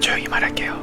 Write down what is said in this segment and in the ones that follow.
조용히 말할게요.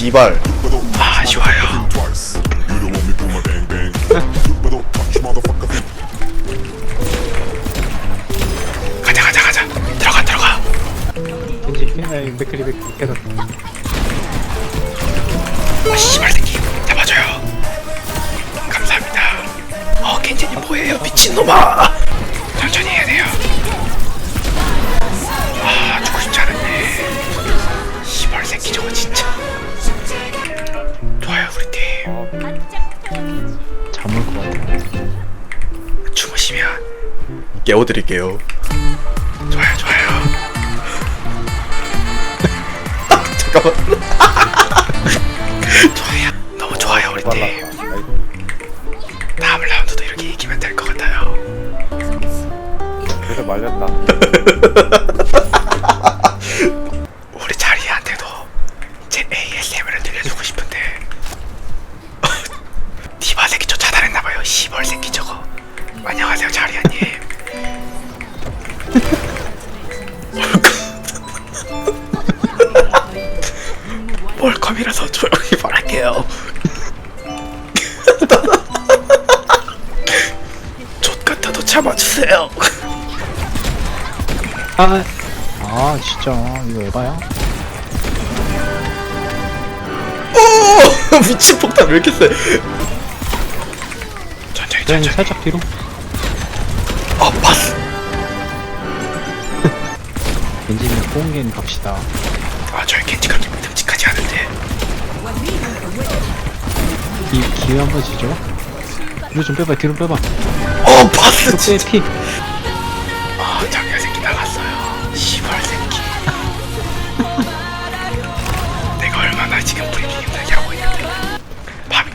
씨발. 아 motherfucker. 가자 가자 가자. 들어가 들어가. 맥크리 맥크리 계속. 아, 씨발 새끼. 잡아줘요. 감사합니다. 어 켄지님 뭐예요? 미친놈아 깨워드릴게요. 좋아요 좋아요. 잠깐만 좋아요. 너무 좋아요 우리 팀. 다음 라운드도 이렇게 이기면 될 것 같아요. 그래서 말렸다. 우리 자리한테도 제 ASMR을 들려주고 싶은데. 디바 새끼 저 차단했나봐요. 시벌 새끼 저거. 안녕하세요 자리아님 몰컴이라서 조용히 말할게요. 족 같아도 참아주세요. 아, 아 진짜. 이거 에바야? 오 미친 폭탄 왜 이렇게 세? 천천히 그냥 천천히. 살짝 뒤로. 아 봤어. 벤지님 포옹게임 갑시다. 아 저희 겐지가 듬직하지 않은데 기, 기회 한 번 지죠? 뒤로 좀 빼봐 뒤로 빼봐. 어 봤어 빼 진짜. 피아 장야 새끼 나갔어요. 시벌 새끼. 내가 얼마나 지금 브리핑 힘들게 하고 있는데. 밤이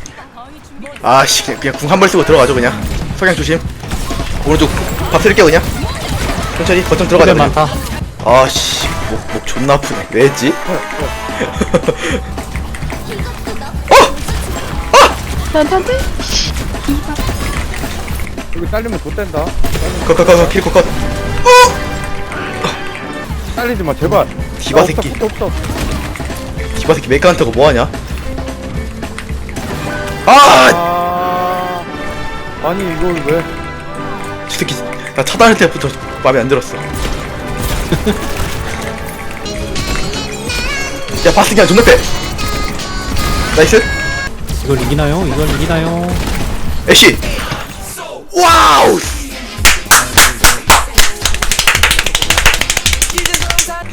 아씨 그냥, 그냥 궁 한 번 쓰고 들어가죠 그냥. 석양 조심. 오른쪽 밥 쓸게요 그냥. 천천히 거점 들어가자 그냥. 많다. 아씨 목, 목 존나 아프네. 왜 했지? 여기 잘리면 좆된다. 컷컷컷 키리코 컷. 잘리지 마 제발. 디바 나 없어, 새끼. 없어 없어 디바 새끼 메카한테고 뭐하냐? 아! 아 아니 이걸 왜? 저 새끼 나 차단할 때부터 마음에 안 들었어. 야 바스기야 존나 빼 나이스 이걸 이기나요? 이걸 이기나요? 애쉬! 와우!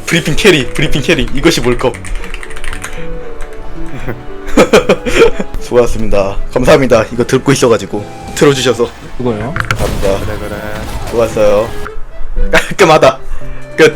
브리핑 캐리 브리핑 캐리. 이것이 몰컵. 수고하셨습니다. 감사합니다. 이거 듣고 있어가지고. 들어주셔서. 그거요? 감사합니다. 그래 그래. 수고하셨어요. 깔끔하다